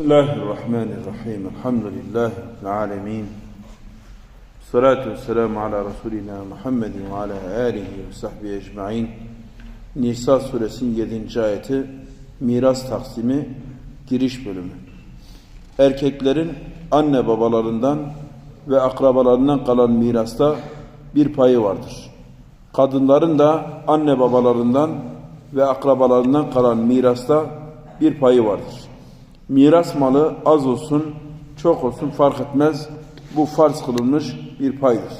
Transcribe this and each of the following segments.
Bismillahirrahmanirrahim. Elhamdülillahi alemin. Salatu vesselamu ala Resulina Muhammedin ve ala alihi ve sahbihi ecma'in. Nisa suresinin 7. ayeti miras taksimi giriş bölümü. Erkeklerin anne babalarından ve akrabalarından kalan mirasta bir payı vardır. Kadınların da anne babalarından ve akrabalarından kalan mirasta bir payı vardır. Miras malı az olsun, çok olsun fark etmez. Bu farz kılınmış bir paydır.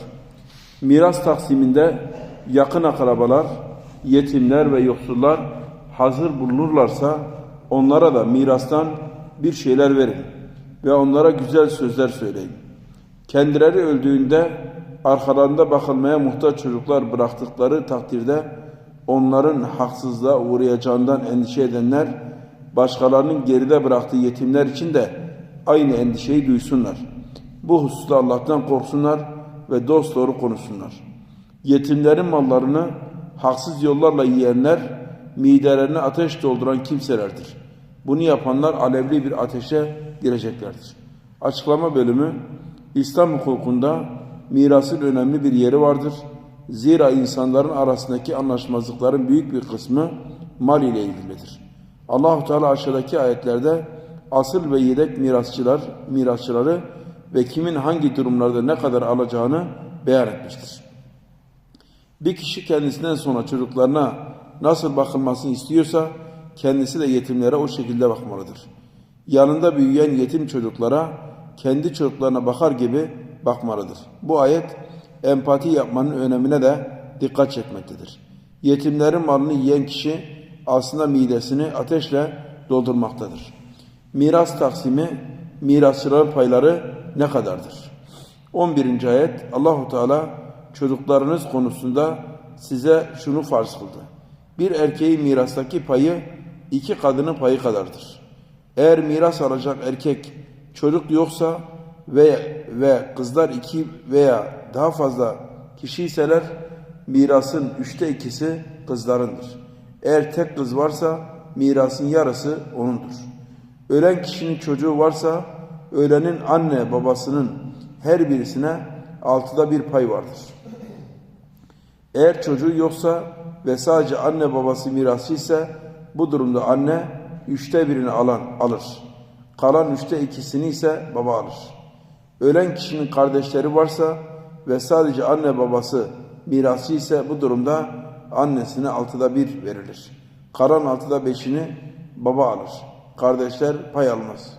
Miras taksiminde yakın akrabalar, yetimler ve yoksullar hazır bulunurlarsa onlara da mirastan bir şeyler verin ve onlara güzel sözler söyleyin. Kendileri öldüğünde arkalarında bakılmaya muhtaç çocuklar bıraktıkları takdirde onların haksızlığa uğrayacağından endişe edenler başkalarının geride bıraktığı yetimler için de aynı endişeyi duysunlar. Bu hususta Allah'tan korksunlar ve dost doğru konuşsunlar. Yetimlerin mallarını haksız yollarla yiyenler midelerine ateş dolduran kimselerdir. Bunu yapanlar alevli bir ateşe gireceklerdir. Açıklama bölümü İslam hukukunda mirasın önemli bir yeri vardır. Zira insanların arasındaki anlaşmazlıkların büyük bir kısmı mal ile ilgilidir. Allahu Teala aşağıdaki ayetlerde asıl ve yedek mirasçılar, mirasçıları ve kimin hangi durumlarda ne kadar alacağını beyan etmiştir. Bir kişi kendisinden sonra çocuklarına nasıl bakılmasını istiyorsa kendisi de yetimlere o şekilde bakmalıdır. Yanında büyüyen yetim çocuklara kendi çocuklarına bakar gibi bakmalıdır. Bu ayet empati yapmanın önemine de dikkat çekmektedir. Yetimlerin malını yiyen kişi aslında midesini ateşle doldurmaktadır. Miras taksimi, mirasçıların payları ne kadardır? 11. ayet Allahu Teala çocuklarınız konusunda size şunu farz kıldı. Bir erkeğin mirastaki payı iki kadının payı kadardır. Eğer miras alacak erkek çocuk yoksa ve ve kızlar iki veya daha fazla kişiyseler mirasın üçte ikisi kızlarındır. Eğer tek kız varsa mirasın yarısı onundur. Ölen kişinin çocuğu varsa ölenin anne babasının her birisine altıda bir pay vardır. Eğer çocuğu yoksa ve sadece anne babası mirası ise bu durumda anne üçte birini alan alır. Kalan üçte ikisini ise baba alır. Ölen kişinin kardeşleri varsa ve sadece anne babası mirası ise bu durumda annesine altıda bir verilir. Kalan altıda beşini baba alır. Kardeşler pay almaz.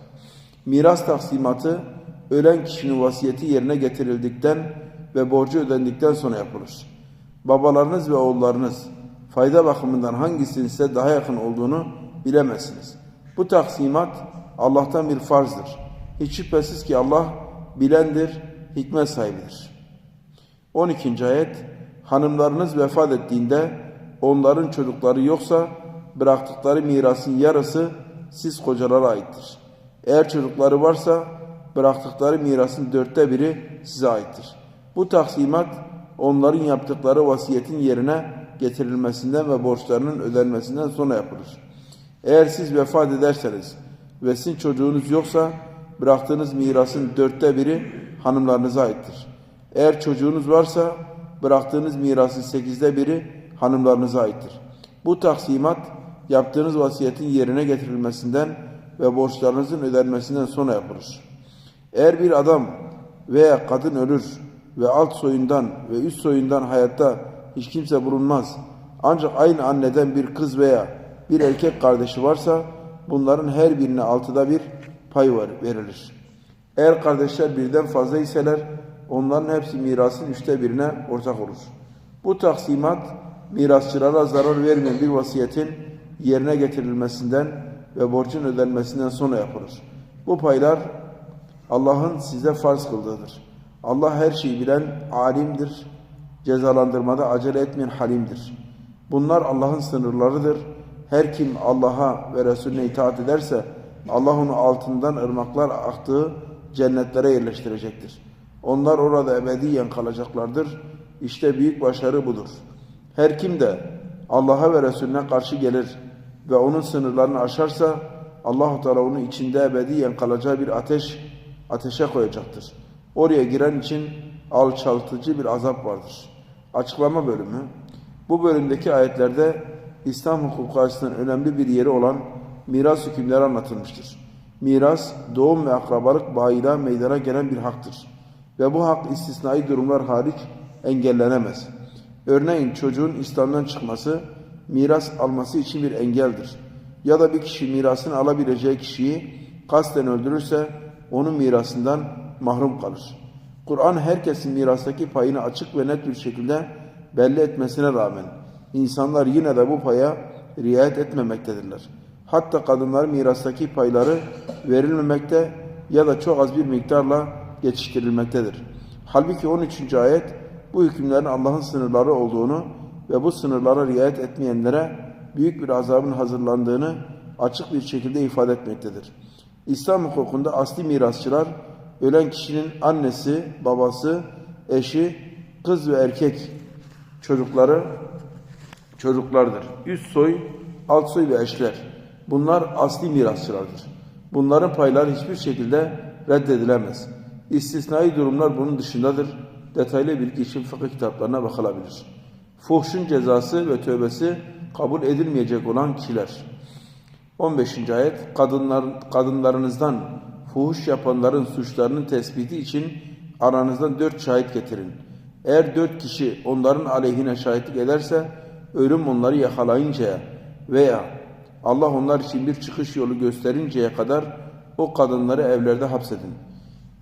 Miras taksimatı ölen kişinin vasiyeti yerine getirildikten ve borcu ödendikten sonra yapılır. Babalarınız ve oğullarınız fayda bakımından hangisinin size daha yakın olduğunu bilemezsiniz. Bu taksimat Allah'tan bir farzdır. Hiç şüphesiz ki Allah bilendir, hikmet sahibidir. 12. ayet Hanımlarınız vefat ettiğinde onların çocukları yoksa bıraktıkları mirasın yarısı siz kocalara aittir. Eğer çocukları varsa bıraktıkları mirasın dörtte biri size aittir. Bu taksimat onların yaptıkları vasiyetin yerine getirilmesinden ve borçlarının ödenmesinden sonra yapılır. Eğer siz vefat ederseniz ve sizin çocuğunuz yoksa bıraktığınız mirasın dörtte biri hanımlarınıza aittir. Eğer çocuğunuz varsa bıraktığınız mirasın sekizde biri hanımlarınıza aittir. Bu taksimat yaptığınız vasiyetin yerine getirilmesinden ve borçlarınızın ödenmesinden sonra yapılır. Eğer bir adam veya kadın ölür ve alt soyundan ve üst soyundan hayatta hiç kimse bulunmaz. Ancak aynı anneden bir kız veya bir erkek kardeşi varsa bunların her birine altıda bir pay var, verilir. Eğer kardeşler birden fazla iseler onların hepsi mirasın üçte birine ortak olur. Bu taksimat mirasçılara zarar vermeyen bir vasiyetin yerine getirilmesinden ve borcun ödenmesinden sonra yapılır. Bu paylar Allah'ın size farz kıldığıdır. Allah her şeyi bilen alimdir. Cezalandırmada acele etmeyen halimdir. Bunlar Allah'ın sınırlarıdır. Her kim Allah'a ve Resulüne itaat ederse Allah onu altından ırmaklar aktığı cennetlere yerleştirecektir. Onlar orada ebediyen kalacaklardır. İşte büyük başarı budur. Her kim de Allah'a ve Resulüne karşı gelir ve onun sınırlarını aşarsa Allahu Teala onu içinde ebediyen kalacağı bir ateş ateşe koyacaktır. Oraya giren için alçaltıcı bir azap vardır. Açıklama bölümü. Bu bölümdeki ayetlerde İslam hukuku açısından önemli bir yeri olan miras hükümleri anlatılmıştır. Miras, doğum ve akrabalık bağıyla meydana gelen bir haktır. Ve bu hak istisnai durumlar hariç engellenemez. Örneğin çocuğun İslam'dan çıkması, miras alması için bir engeldir. Ya da bir kişi mirasını alabileceği kişiyi kasten öldürürse, onun mirasından mahrum kalır. Kur'an herkesin mirastaki payını açık ve net bir şekilde belli etmesine rağmen insanlar yine de bu paya riayet etmemektedirler. Hatta kadınlar mirastaki payları verilmemekte ya da çok az bir miktarla geçiştirilmektedir. Halbuki 13. ayet bu hükümlerin Allah'ın sınırları olduğunu ve bu sınırlara riayet etmeyenlere büyük bir azabın hazırlandığını açık bir şekilde ifade etmektedir. İslam hukukunda asli mirasçılar ölen kişinin annesi, babası, eşi, kız ve erkek çocukları çocuklardır. Üst soy, alt soy ve eşler. Bunlar asli mirasçılardır. Bunların payları hiçbir şekilde reddedilemez. İstisnai durumlar bunun dışındadır. Detaylı bilgi için fıkıh kitaplarına bakılabilir. Fuhşun cezası ve tövbesi kabul edilmeyecek olan kişiler. 15. ayet kadınlar, kadınlarınızdan fuhuş yapanların suçlarının tespiti için aranızdan dört şahit getirin. Eğer dört kişi onların aleyhine şahitlik ederse ölüm onları yakalayıncaya veya Allah onlar için bir çıkış yolu gösterinceye kadar o kadınları evlerde hapsedin.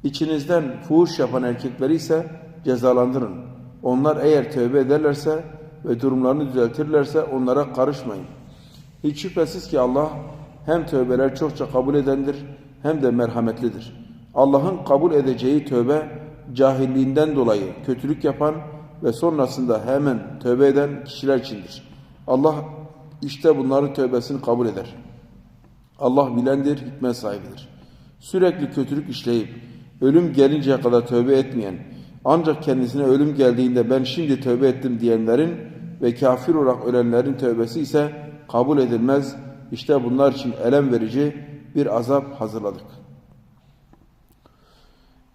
İçinizden fuhuş yapan erkekleri ise cezalandırın. Onlar eğer tövbe ederlerse ve durumlarını düzeltirlerse onlara karışmayın. Hiç şüphesiz ki Allah hem tövbeler çokça kabul edendir hem de merhametlidir. Allah'ın kabul edeceği tövbe cahilliğinden dolayı kötülük yapan ve sonrasında hemen tövbe eden kişiler içindir. Allah işte bunların tövbesini kabul eder. Allah bilendir, hikmet sahibidir. Sürekli kötülük işleyip ölüm gelinceye kadar tövbe etmeyen, ancak kendisine ölüm geldiğinde ben şimdi tövbe ettim diyenlerin ve kafir olarak ölenlerin tövbesi ise kabul edilmez. İşte bunlar için elem verici bir azap hazırladık.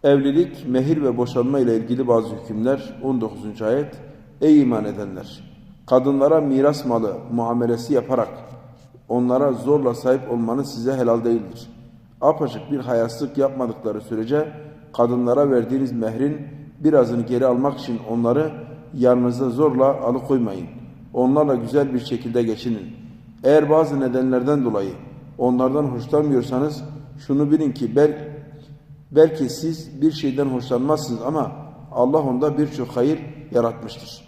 Evlilik, mehir ve boşanma ile ilgili bazı hükümler 19. ayet Ey iman edenler! Kadınlara miras malı muamelesi yaparak onlara zorla sahip olmanız size helal değildir. Apaçık bir hayaslık yapmadıkları sürece kadınlara verdiğiniz mehrin birazını geri almak için onları yanınızda zorla alıkoymayın. Onlarla güzel bir şekilde geçinin. Eğer bazı nedenlerden dolayı onlardan hoşlanmıyorsanız şunu bilin ki bel, belki siz bir şeyden hoşlanmazsınız ama Allah onda birçok hayır yaratmıştır.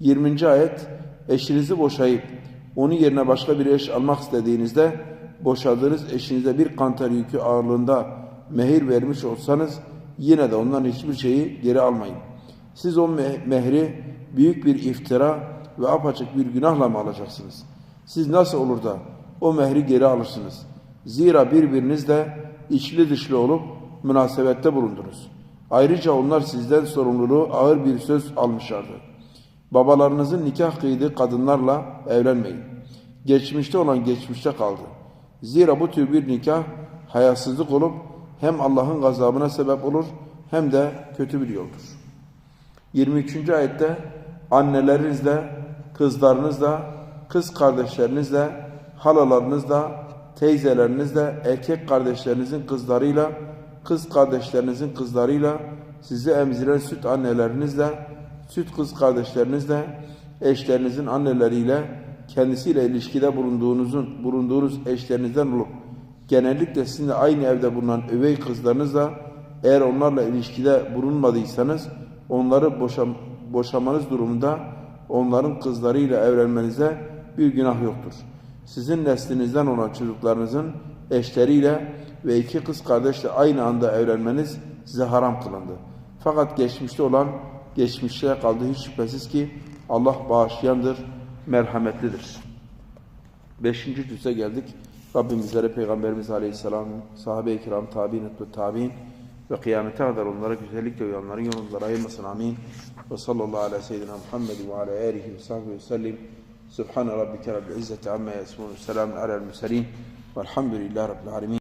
20. ayet eşinizi boşayıp onun yerine başka bir eş almak istediğinizde boşadığınız eşinize bir kantar yükü ağırlığında mehir vermiş olsanız yine de ondan hiçbir şeyi geri almayın. Siz o mehri büyük bir iftira ve apaçık bir günahla mı alacaksınız? Siz nasıl olur da o mehri geri alırsınız? Zira birbirinizle içli dışlı olup münasebette bulundunuz. Ayrıca onlar sizden sorumluluğu ağır bir söz almışlardı. Babalarınızın nikah kıydığı kadınlarla evlenmeyin. Geçmişte olan geçmişte kaldı. Zira bu tür bir nikah hayasızlık olup hem Allah'ın gazabına sebep olur hem de kötü bir yoldur. 23. ayette annelerinizle, kızlarınızla, kız kardeşlerinizle, halalarınızla, teyzelerinizle, erkek kardeşlerinizin kızlarıyla, kız kardeşlerinizin kızlarıyla, sizi emziren süt annelerinizle, süt kız kardeşlerinizle, eşlerinizin anneleriyle, kendisiyle ilişkide bulunduğunuzun bulunduğunuz eşlerinizden olup genellikle sizinle aynı evde bulunan övey kızlarınızla eğer onlarla ilişkide bulunmadıysanız onları boşam, boşamanız durumunda onların kızlarıyla evlenmenize bir günah yoktur. Sizin neslinizden olan çocuklarınızın eşleriyle ve iki kız kardeşle aynı anda evlenmeniz size haram kılındı. Fakat geçmişte olan geçmişte kaldı hiç şüphesiz ki Allah bağışlayandır, merhametlidir. Beşinci cüze geldik. Rabbimizlere Peygamberimiz Aleyhisselam'ın sahabe-i kiram, tabi'in, tabi'in ve kıyamete kadar onlara güzellikle uyanların yolundan ayırmasın. Amin. Ve sallallahu ala seyyidina Muhammed ve ala alihi ve sahbihi ve sellim. Subhane rabbike rabbil izzeti amma yasmun. Selamun alel müselin. Velhamdülillahi Rabbil Alemin.